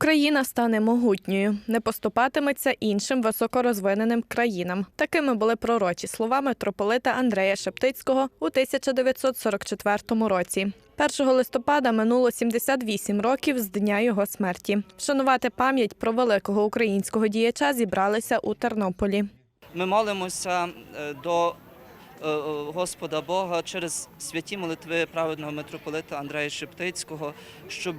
Україна стане могутньою, не поступатиметься іншим високорозвиненим країнам. Такими були пророчі слова митрополита Андрея Шептицького у 1944 році. 1 листопада минуло 78 років з дня його смерті. Вшанувати пам'ять про великого українського діяча зібралися у Тернополі. Ми молимося е, до е, Господа Бога через святі молитви праведного митрополита Андрея Шептицького, щоб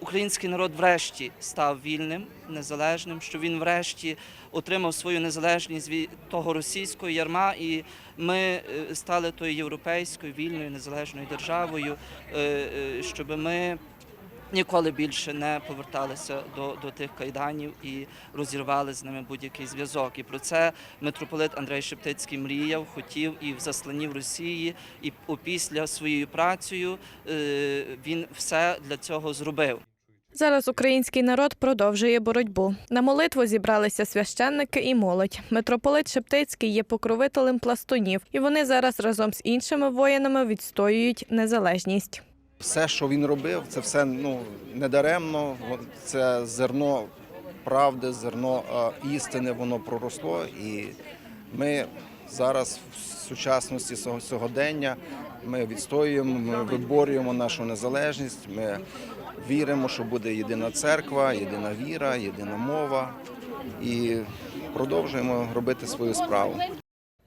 український народ врешті став вільним, незалежним, щоб він врешті отримав свою незалежність від того російського ярма, і ми е, стали тою європейською вільною незалежною державою, е, е, щоб ми ніколи більше не поверталися до, до тих кайданів і розірвали з ними будь-який зв'язок. І про це митрополит Андрей Шептицький мріяв, хотів і в засланні в Росії, і опісля своєю працею е, він все для цього зробив. Зараз український народ продовжує боротьбу. На молитву зібралися священники і молодь. Митрополит Шептицький є покровителем пластунів, і вони зараз разом з іншими воїнами відстоюють незалежність. Все, що він робив, це все ну недаремно. Це зерно правди, зерно е, істини, воно проросло. І ми зараз в сучасності сього- сьогодення ми відстоюємо, ми виборюємо нашу незалежність. Ми віримо, що буде єдина церква, єдина віра, єдина мова. І продовжуємо робити свою справу.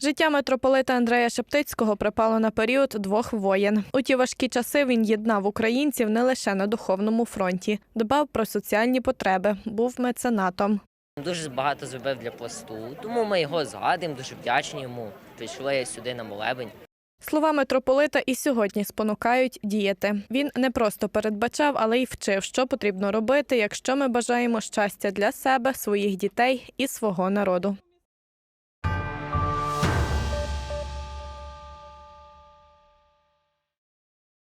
Життя митрополита Андрея Шептицького припало на період двох воєн. У ті важкі часи він єднав українців не лише на духовному фронті, дбав про соціальні потреби, був меценатом. Дуже багато зробив для пласту, тому ми його згадуємо, дуже вдячні йому. Прийшли сюди на молебень. Слова митрополита і сьогодні спонукають діяти. Він не просто передбачав, але й вчив, що потрібно робити, якщо ми бажаємо щастя для себе, своїх дітей і свого народу.